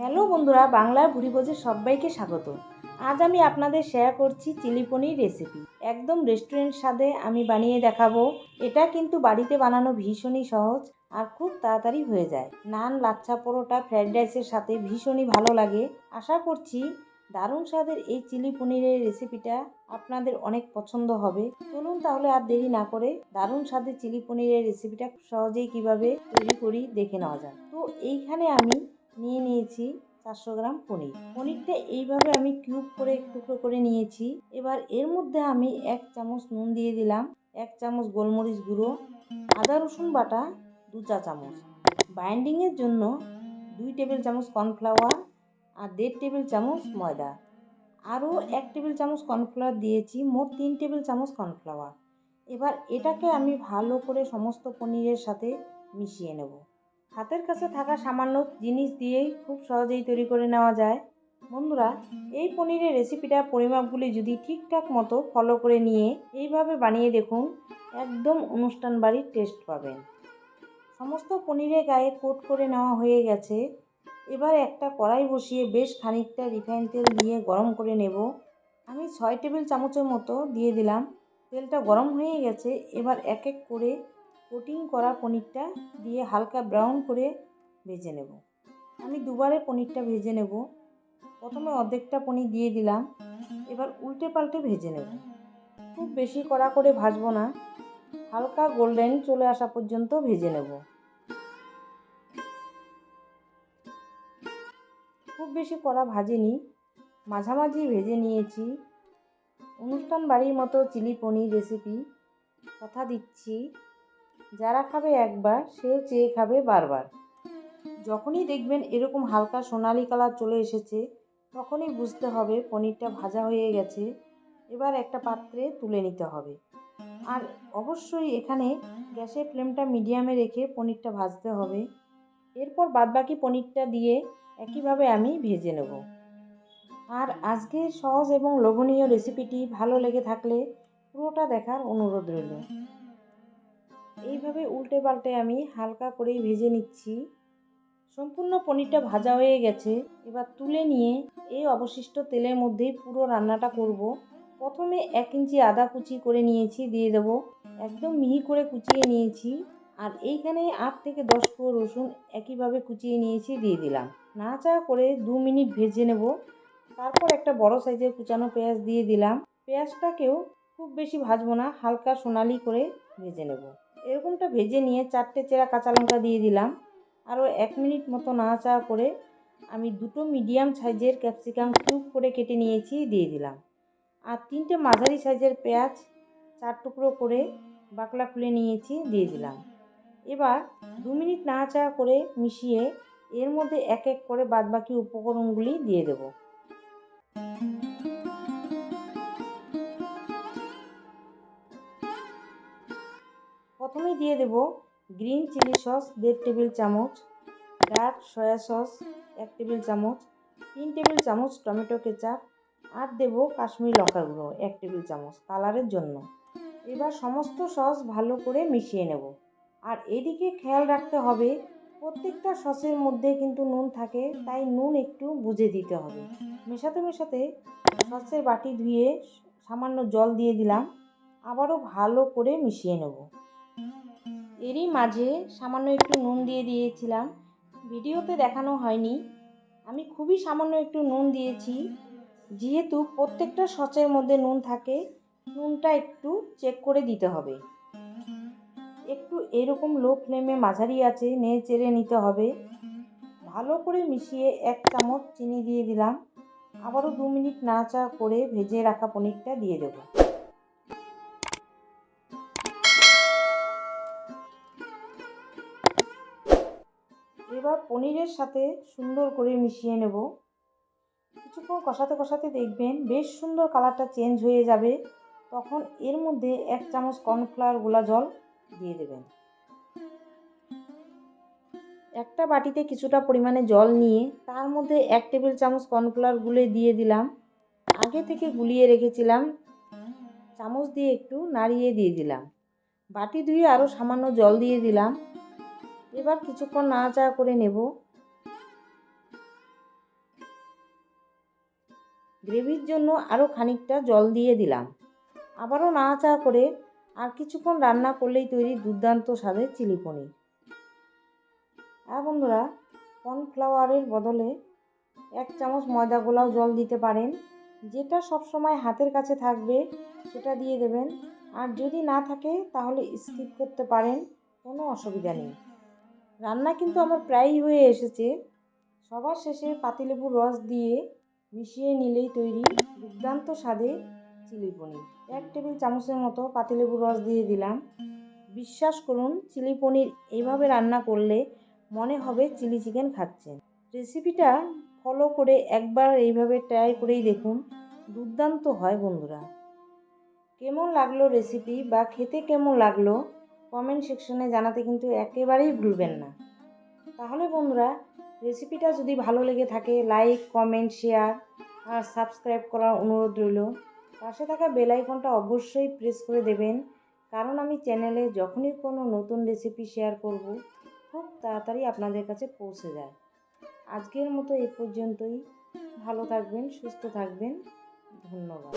Hello বন্ধুরা, বাংলার ভুরিভোজে সবাইকে স্বাগত। আজ আমি আপনাদের শেয়ার করছি চিলি পনির রেসিপি একদম রেস্টুরেন্ট স্বাদে আমি বানিয়ে দেখাবো। এটা কিন্তু বাড়িতে বানানো ভীষণই সহজ আর খুব তাড়াতাড়ি হয়ে যায়। নান, লাচ্ছা পরোটা ফ্রাইড রাইসের সাথে ভীষণই ভালো লাগে। আশা করছি দারুণ স্বাদের এই চিলি পনিরের রেসিপিটা আপনাদের অনেক পছন্দ হবে। চলুন তাহলে আর দেরি না করে দারুণ স্বাদের চিলি পনিরের রেসিপিটা সহজেই কীভাবে তৈরি করি দেখে নেওয়া যাক। তো এইখানে আমি নিয়ে নিয়েছি চারশো গ্রাম পনির। পনিরটা এইভাবে আমি কিউব করে টুকরো করে নিয়েছি। এবার এর মধ্যে আমি এক চামচ নুন দিয়ে দিলাম, এক চামচ গোলমরিচ গুঁড়ো, আদা রসুন বাটা, দু চা চামচ। বাইন্ডিংয়ের জন্য দুই টেবিল চামচ কর্নফ্লাওয়ার আর দেড় টেবিল চামচ ময়দা। আরও এক টেবিল চামচ কর্নফ্লাওয়ার দিয়েছি, মোট তিন টেবিল চামচ কর্নফ্লাওয়ার। এবার এটাকে আমি ভালো করে সমস্ত পনিরের সাথে মিশিয়ে নেব। হাতের কাছে থাকা সামান্য জিনিস দিয়েই খুব সহজেই তৈরি করে নেওয়া যায়। বন্ধুরা, এই পনিরের রেসিপিটার পরিমাপগুলি যদি ঠিকঠাক মতো ফলো করে নিয়ে এইভাবে বানিয়ে দেখুন, একদম অনুষ্ঠান বাড়ির টেস্ট পাবেন। সমস্ত পনিরের গায়ে কোট করে নেওয়া হয়ে গেছে। এবার একটা কড়াই বসিয়ে বেশ খানিকটা রিফাইন তেল দিয়ে গরম করে নেব। আমি ছয় টেবিল চামচের মতো দিয়ে দিলাম। তেলটা গরম হয়ে গেছে। এবার এক এক করে কোটিং করা পনিরটা দিয়ে হালকা ব্রাউন করে ভেজে নেব। আমি দুবারে পনিরটা ভেজে নেব। প্রথমে অর্ধেকটা পনির দিয়ে দিলাম। এবার উল্টে পাল্টে ভেজে নেব। খুব বেশি কড়া করে ভাজবো না। হালকা গোল্ডেন চলে আসা পর্যন্ত ভেজে নেব। খুব বেশি কড়া ভাজেনি। মাঝামাঝি ভেজে নিয়েছি। অনুষ্ঠান বাড়ির মতো চিলি পনির রেসিপি কথা দিচ্ছি। যারা খাবে একবার, সেও চেয়ে খাবে বারবার। যখনই দেখবেন এরকম হালকা সোনালি কালার চলে এসেছে, তখনই বুঝতে হবে পনিরটা ভাজা হয়ে গেছে, এবার একটা পাত্রে তুলে নিতে হবে। আর অবশ্যই এখানে গ্যাসের ফ্লেমটা মিডিয়ামে রেখে পনিরটা ভাজতে হবে। এরপর বাদবাকি পনিরটা দিয়ে একইভাবে আমি ভেজে নেব। আর আজকের সহজ এবং লোভনীয় রেসিপিটি ভালো লেগে থাকলে পুরোটা দেখার অনুরোধ রইল। এইভাবে উল্টে পাল্টে আমি হালকা করেই ভেজে নিচ্ছি। সম্পূর্ণ পনিরটা ভাজা হয়ে গেছে। এবার তুলে নিয়ে এই অবশিষ্ট তেলের মধ্যেই পুরো রান্নাটা করব। প্রথমে এক ইঞ্চি আদা কুচি করে নিয়েছি, দিয়ে দেবো। একদম মিহি করে কুচিয়ে নিয়েছি। আর এইখানে আট থেকে দশ কুয়ো রসুন একইভাবে কুচিয়ে নিয়েছি, দিয়ে দিলাম। নাড়াচাড়া করে দু মিনিট ভেজে নেব। তারপর একটা বড় সাইজের কুচানো পেঁয়াজ দিয়ে দিলাম। পেঁয়াজটাকেও খুব বেশি ভাজবো না, হালকা সোনালি করে ভেজে নেব। এরকমটা ভেজে নিয়ে চারটে চেরা কাঁচা লঙ্কা দিয়ে দিলাম। আরও এক মিনিট মতো নাড়াচাড়া করে আমি দুটো মিডিয়াম সাইজের ক্যাপসিকাম কিউব করে কেটে নিয়েছি, দিয়ে দিলাম। আর তিনটে মাঝারি সাইজের পেঁয়াজ চার টুকরো করে বাকলা খুলে নিয়েছি, দিয়ে দিলাম। এবার দু মিনিট নাড়াচাড়া করে মিশিয়ে এর মধ্যে এক এক করে বাদবাকি উপকরণগুলি দিয়ে দেব। প্রথমেই দিয়ে দেব গ্রিন চিলি সস, দেড় টেবিল চামচ, ডার্ক সয়া সস, এক টেবিল চামচ, তিন টেবিল চামচ টমেটো কেচাপ, আর দেব কাশ্মীরি লঙ্কার গুঁড়ো, এক টেবিল চামচ কালারের জন্য। এবার সমস্ত সস ভালো করে মিশিয়ে নেব। আর এদিকে খেয়াল রাখতে হবে, প্রত্যেকটা সসের মধ্যে কিন্তু নুন থাকে, তাই নুন একটু বুঝে দিতে হবে। মেশাতে মেশাতে সসের বাটি ধুয়ে সামান্য জল দিয়ে দিলাম, আবারও ভালো করে মিশিয়ে নেব। এরই মাঝে সামান্য একটু নুন দিয়ে দিয়েছিলাম। ভিডিওতে দেখানো হয়নি। আমি খুবই সামান্য একটু নুন দিয়েছি। যেহেতু প্রত্যেকটা সচের মধ্যে নুন থাকে, নুনটা একটু চেক করে দিতে হবে। একটু এরকম লো ফ্লেমে মাঝারি আছে নেড়ে চেড়ে নিতে হবে। ভালো করে মিশিয়ে এক চামচ চিনি দিয়ে দিলাম। আবারও দু মিনিট নাড়াচাড়া করে ভেজে রাখা পনিরটা দিয়ে দেব। এবার পনিরের সাথে সুন্দর করে মিশিয়ে নেব। কিছুক্ষণ কষাতে কষাতে দেখবেন বেশ সুন্দর কালারটা চেঞ্জ হয়ে যাবে। তখন এর মধ্যে এক চামচ কর্নফ্লাওয়ার গোলা জল দিয়ে দেবেন। একটা বাটিতে কিছুটা পরিমাণে জল নিয়ে তার মধ্যে এক টেবিল চামচ কর্নফ্লাওয়ার গুলে দিয়ে দিলাম। আগে থেকে গুলিয়ে রেখেছিলাম। চামচ দিয়ে একটু নাড়িয়ে দিয়ে দিলাম। বাটি ধুয়ে আরও সামান্য জল দিয়ে দিলাম। এবার কিছুক্ষণ না নাড়াচাড়া করে নেব। গ্রেভির জন্য আরও খানিকটা জল দিয়ে দিলাম। আবারও নাড়াচাড়া করে আর কিছুক্ষণ রান্না করলেই তৈরি দুর্দান্ত স্বাদের চিলি পনির। আর বন্ধুরা, কর্নফ্লাওয়ারের বদলে এক চামচ ময়দা গোলাও জল দিতে পারেন। যেটা সব সময় হাতের কাছে থাকবে, সেটা দিয়ে দেবেন। আর যদি না থাকে, তাহলে স্কিপ করতে পারেন, কোনো অসুবিধা নেই। রান্না কিন্তু আমার প্রায়ই হয়ে এসেছে। সবার শেষে পাতিলেবুর রস দিয়ে মিশিয়ে নিলেই তৈরি দুর্দান্ত স্বাদে চিলি পনির। এক টেবিল চামচের মতো পাতিলেবুর রস দিয়ে দিলাম। বিশ্বাস করুন, চিলি পনির এইভাবে রান্না করলে মনে হবে চিলি চিকেন খাচ্ছেন। রেসিপিটা ফলো করে একবার এইভাবে ট্রাই করেই দেখুন। দুর্দান্ত হয় বন্ধুরা। কেমন লাগল রেসিপি বা খেতে কেমন লাগল? কমেন্ট সেকশনে জানাতে কিন্তু একেবারেই ভুলবেন না। তাহলে বন্ধুরা রেসিপিটা যদি ভালো লেগে থাকে লাইক কমেন্ট শেয়ার আর সাবস্ক্রাইব করার অনুরোধ রইল। পাশে থাকা বেল আইকনটা অবশ্যই প্রেস করে দেবেন, কারণ আমি চ্যানেলে যখনই কোনো নতুন রেসিপি শেয়ার করব, খুব তাড়াতাড়ি আপনাদের কাছে পৌঁছে যায়। আজকের মতো এ পর্যন্তই। ভালো থাকবেন, সুস্থ থাকবেন। ধন্যবাদ।